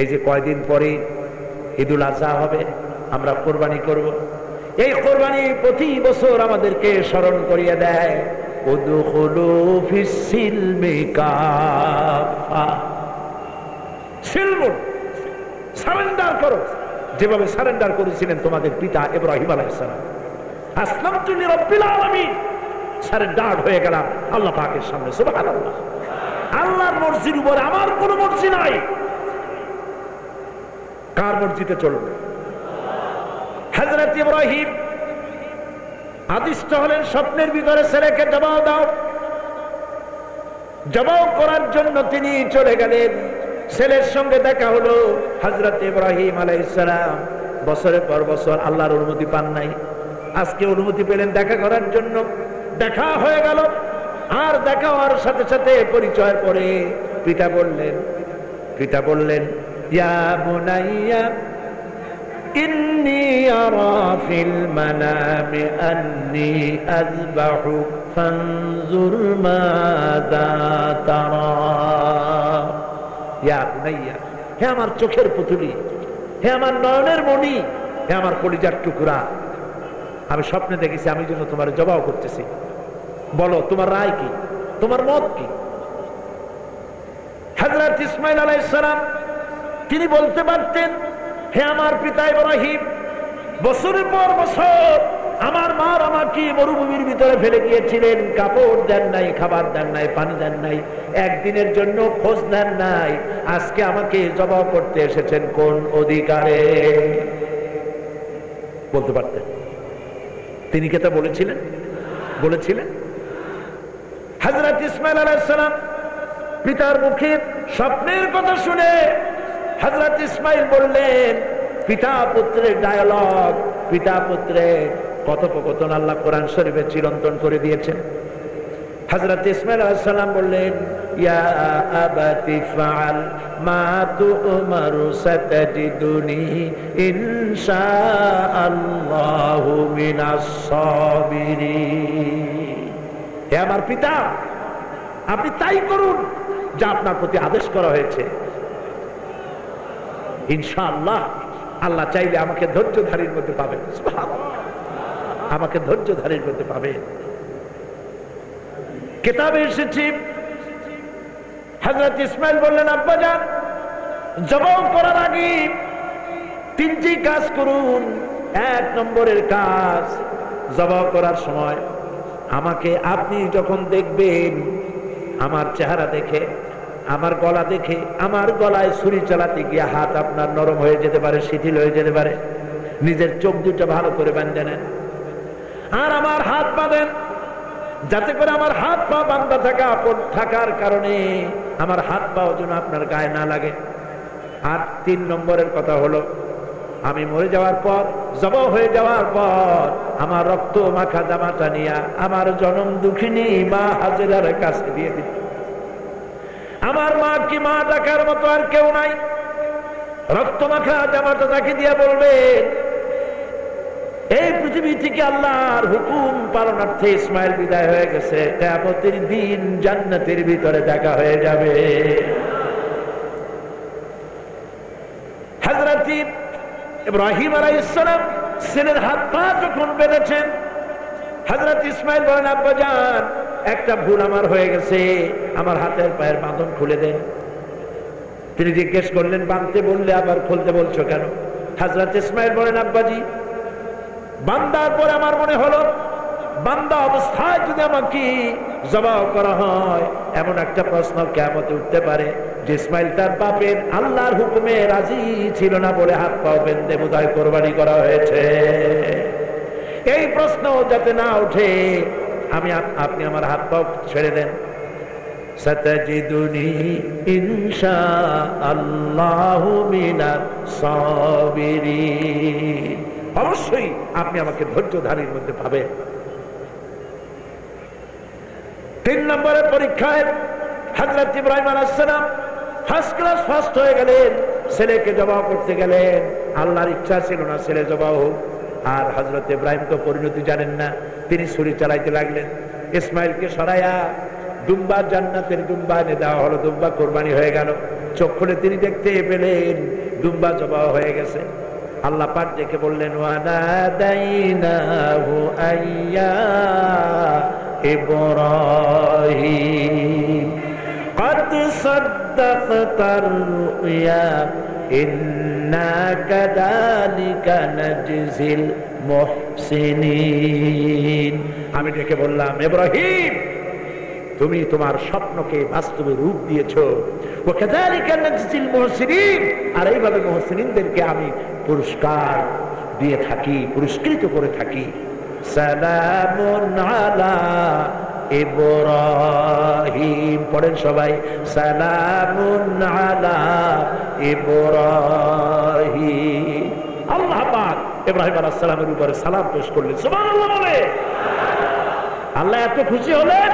এই যে কয়দিন পরে ঈদুল আজহা হবে, আমরা কোরবানি করব। এই কোরবানি প্রতি বছর আমাদেরকে স্মরণ করিয়ে দেয় সারেন্ডার করো। যেভাবে সারেন্ডার করেছিলেন তোমাদের পিতা ইব্রাহিম আলাইহিসসালাম। আসলাম সারেন্ডার হয়ে গেলাম আল্লাহ পাকের সামনে, সুবহানাল্লাহ। আল্লাহর মর্জির উপর আমার কোনো মর্জি নাই। কার মর্জিতে চলবে? হযরত ইব্রাহিম আদিষ্ট হলেন স্বপ্নের ভিতরে ছেলেকে জবাব দাও। জবাব করার জন্য তিনি চলে গেলেন। ছেলের সঙ্গে দেখা হলো হজরত ইব্রাহিম আলাইসালাম বছরের পর বছর আল্লাহর অনুমতি পান নাই। আজকে অনুমতি পেলেন দেখা করার জন্য। দেখা হয়ে গেল। আর দেখা হওয়ার সাথে সাথে পরিচয়ের পরে পিতা বললেন পিতা বললেন ইয়া বুনাইয়া إني أرى في المنام أني أذبحك فانظر ماذا ترى يا بني হে আমার চোখের পুতুলি হে আমার নয়নের মণি হে আমার কলিজার টুকরা আমি স্বপ্নে দেখেছি আমি যেন তোমার জবাব করতেছি বলো তোমার রায় কি তোমার মত কি হজরত ইসমাইল আলাইসালাম তিনি বলতে পারতেন, হে আমার পিতা ইব্রাহিম, বছরের পর বছর আমার মার আমাকে মরুভূমির ভিতরে ফেলে গিয়েছিলেন কাপড় দেন নাই, খাবার দেন নাই, পানি দেন নাই, একদিনের জন্য খোঁজ দেন নাই। আজকে আমাকে জবাব করতে এসেছেন কোন অধিকারে? বলতে পারতেন। তিনি কে তা বলেছিলেন? বলেছিলেন হজরত ইসমাইল আলাইসালাম পিতার মুখে স্বপ্নের কথা শুনে হজরত ইসমাইল বললেন পিতা পুত্রের ডায়ালগ পিতা পুত্রের কথোপকথন আল্লাহ কোরআন শরীফে চিরন্তন করে দিয়েছেন। হজরত ইসমাইল আলাইসাল্লাম বললেন, ইয়া আবাতি ফাআল মা তু'মারু সাতাজিদুনি ইনশাআল্লাহু মিনাস সাবিরিন। হে আমার পিতা, আপনি তাই করুন যা আপনার প্রতি আদেশ করা হয়েছে। ইনশাআল্লাহ, আল্লাহ চাইলে আমাকে ধৈর্যধারীর মধ্যে সুবহানাল্লাহ। আমাকে ধৈর্যধারীর মধ্যে পাবেন। কেতাবে এসেছি। হজরত ইসমাইল বললেন আব্বাজান জবাব করার আগে তিনটি কাজ করুন। এক নম্বরের কাজ জবাব করার সময় আমাকে আপনি যখন দেখবেন, আমার চেহারা দেখে আমার গলা দেখে, আমার গলায় ছুরি চালাতে গিয়ে হাত আপনার নরম হয়ে যেতে পারে, শিথিল হয়ে যেতে পারে। নিজের চোখ দুটো ভালো করে বেঁধে নেন। আর আমার হাত বাঁধেন, যাতে করে আমার হাত পা বান্ধা থাকা আপন- থাকার কারণে আমার হাত পা যেন আপনার গায়ে না লাগে। আর তিন নম্বরের কথা হলো, আমি মরে যাওয়ার পর, জব হয়ে যাওয়ার পর, আমার রক্ত মাখা জামাটা নিয়ে আমার জনম দুঃখিনী মা হাজেরার কাছে দিয়ে দিন আমার মা কি মা ডাকার মতো আর কেউ নাই। রক্ত মাখা জামাটা তাকে দিয়ে বলবেন এই পৃথিবী থেকে আল্লাহর হুকুম পালনার্থে ইসমাইল বিদায় হয়ে গেছে। কেমতের দিন জান্নাতের ভিতরে দেখা হয়ে যাবে। হাজরাতি ইব্রাহিম আলাইসালাম ছেলের হাত পা যখন বেঁধেছেন হাজরত ইসমাইল বলেন আব্বাজান একটা ভুল আমার হয়ে গেছে, আমার হাতের পায়ের বাঁধন খুলে দেন তিনি জিজ্ঞেস করলেন বাঁধতে বললে আবার খুলতে বলছো কেন? হাজরত ইসমাইল বলেন, আব্বাজি, বান্দার পর আমার মনে হলো, বান্দা অবস্থায় যদি আমাকে জবাব করা হয়, এমন একটা প্রশ্ন কেমতে উঠতে পারে যে ইসমাইল তার বাপের আল্লাহর হুকুমে রাজি ছিল না বলে হাত পাও বেঁধে বোধহয় কোরবানি করা হয়েছে। এই প্রশ্ন যাতে না ওঠে আমি আপনি আমার হাত পাও ছেড়ে দেন। সতজিদুনি ইনশা আল্লাহু সাবিরিন। অবশ্যই আপনি আমাকে ধৈর্যধারীর মধ্যে পাবেন। তিন নম্বরের পরীক্ষায় হজরত ইব্রাহিম আলাইসালাম ফার্স্ট ক্লাস ফার্স্ট হয়ে গেলেন। ছেলেকে জবাব করতে গেলেন। আল্লাহর ইচ্ছা ছিল না ছেলে জবাব হোক। আর হজরত ইব্রাহিম তো পরিণতি জানেন না, তিনি ছুরি চালাইতে লাগলেন। ইসমাইলকে সরাইয়া দুম্বা জান্নাতের দুম্বা এনে দেওয়া হলো, দুম্বা কোরবানি হয়ে গেল। চোখ খুলে তিনি দেখতে পেলেন ডুম্বা জবা হয়ে গেছে। আল্লাহ পাক ডেকে বললেন ইব্রাহিম আমি ডেকে বললাম এব্রাহিম তুমি তোমার স্বপ্নকে বাস্তবে রূপ দিয়েছ। আর এইভাবে মহসিনদেরকে আমি পুরস্কার দিয়ে থাকি, পুরস্কৃত করে থাকি। সালাম ইব্রাহিম। পড়েন সবাই, সালামুন আলা ইব্রাহিম। আল্লাহ পাক ইব্রাহিম আলাইহিস সালামের উপরে সালাম পেশ করলেন। সুবহানাল্লাহ বলে। আল্লাহ এত খুশি হলেন,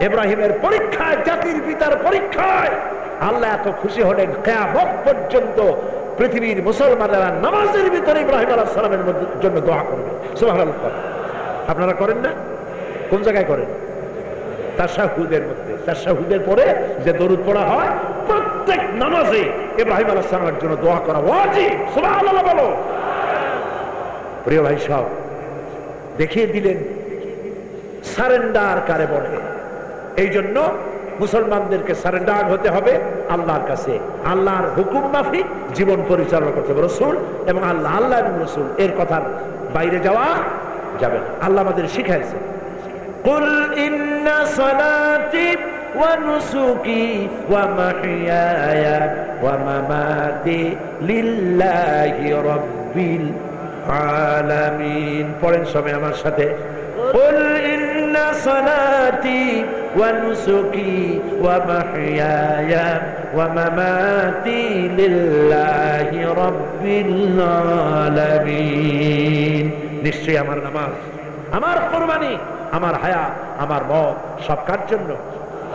ইব্রাহিমের পরীক্ষায়, জাতির পিতার পরীক্ষায় আল্লাহ এত খুশি হলেন, কেয়ামত পর্যন্ত পৃথিবীর মুসলমানেরা নামাজের ভিতরে ইব্রাহিম আলাহ সালামের জন্য দোয়া করবে। সুবহানাল্লাহ। আপনারা করেন না? কোন জায়গায় করেন? তাশাহুদের মধ্যে। তাশাহুদের পরে যে দরুদ পড়া হয়, প্রত্যেক নামাজে ইব্রাহিম আলাহ সালামের জন্য দোয়া করা ওয়াজিব। সুবহানাল্লাহ বলো। প্রিয় ভাই সব, দেখিয়ে দিলেন সারেন্ডার কারে বলে। এই জন্য মুসলমানদেরকে সারেন্ডার হতে হবে আল্লাহর কাছে। আল্লাহর হুকুম মাফিক, জীবন পরিচালনা করতে হবে রসুল এবং আল্লাহ আল্লাহ এবং রসুল। এর কথার বাইরে যাওয়া যাবে না। আল্লাহ আমাদের শিখাইছে। قل إن صلاتي ونسكي ومحياي ومماتي لله رب العالمين পড়েন সবাই আমার সাথে قل إن صلاتي ونسكي ومحياي ومماتي لله رب العالمين নিশ্চয়ই আমার নামাজ আমার কোরবানি আমার হায়া আমার মত সব কার জন্য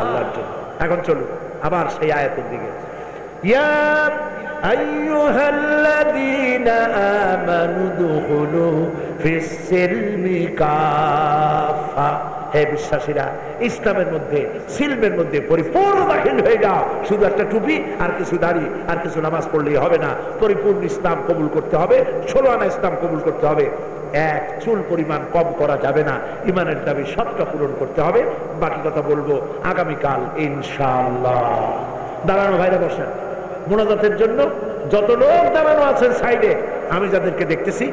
আল্লাহর জন্য এখন চলুন আবার সেই আয়াতের দিকে ইয়া أيها الذين آمنوا ادخلوا في السلم كافة হে বিশ্বাসীরা ইসলামের মধ্যে সিলমের মধ্যে পরিপূর্ণ দাখিল হয়ে যাও শুধু একটা টুপি আর কিছু দাড়ি আর কিছু নামাজ পড়লেই হবে না পরিপূর্ণ ইসলাম কবুল করতে হবে ষোলো আনা ইসলাম কবুল করতে হবে এক চুল পরিমাণ কম করা যাবে না। ইমানের দাবি সবটা পূরণ করতে হবে। বাকি কথা বলব আগামীকাল, ইনশাআল্লাহ। দাঁড়ানো ভাইরা বসেন। মোনাজাতের জন্য যত লোক দাঁড়ানো আছেন সাইডে, আমি যাদেরকে দেখতেছি